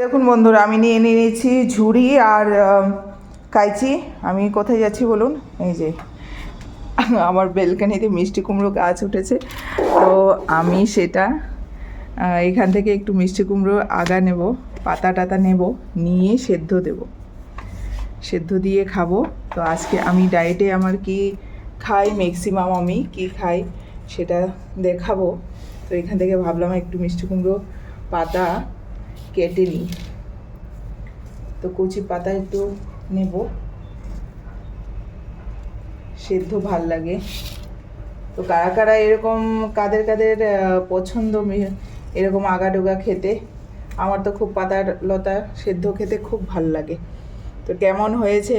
দেখুন বন্ধুরা, আমি নিয়ে নিয়েছি ঝুড়ি আর কাইচি। আমি কোথায় যাচ্ছি বলুন? এই যে, আমার বেলকানিতে মিষ্টি কুমড়ো গাছ উঠেছে। তো আমি সেটা এখান থেকে একটু মিষ্টি কুমড়ো আগা নেব, পাতা টাতা নেব, নিয়ে সেদ্ধ দেব। সেদ্ধ দিয়ে খাব। তো আজকে আমি ডায়েটে আমার কি খাই, ম্যাক্সিমাম আমি কি খাই সেটা দেখাবো। তো এখান থেকে ভাবলাম একটু মিষ্টি কুমড়ো, পাতা কেটে নিই তো কচি পাতা একটু নেব। সেদ্ধ ভালো লাগে। তো কারা কারা এরকম কাদের কাদের পছন্দ এরকম আগা ডোগা খেতে, আমার তো খুব পাতার লতা সেদ্ধ খেতে খুব ভালো লাগে। তো কেমন হয়েছে?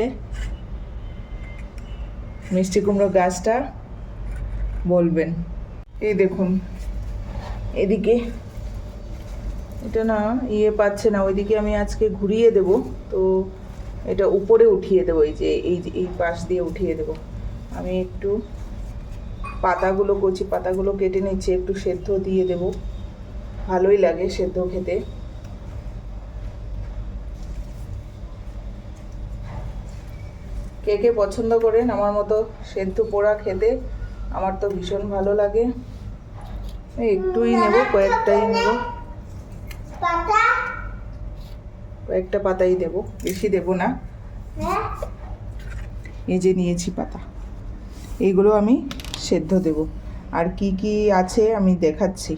মিষ্টি কুমড়ো গাছটা বলবেন। এই দেখুন, এদিকে এটা না ইয়ে পাচ্ছে না, ওইদিকে আমি আজকে ঘুরিয়ে দেব। তো এটা উপরে উঠিয়ে দেবো, এই যে এই যে, এই পাশ দিয়ে উঠিয়ে দেব। আমি একটু পাতাগুলো কচি, পাতাগুলো কেটে নিচ্ছি, একটু সেদ্ধ দিয়ে দেব। ভালোই লাগে সেদ্ধ খেতে। কে কে পছন্দ করেন আমার মতো সেদ্ধ পোড়া খেতে? আমার তো ভীষণ ভালো লাগে। একটুই নেব, কয়েকটাই নেব পাতা কয়েকটা পাতাই দেব, বেশি দেব না। এই যে নিয়েছি পাতা। এইগুলো আমি সেদ্ধ দেব। আর কি কি আছে আমি দেখাচ্ছি।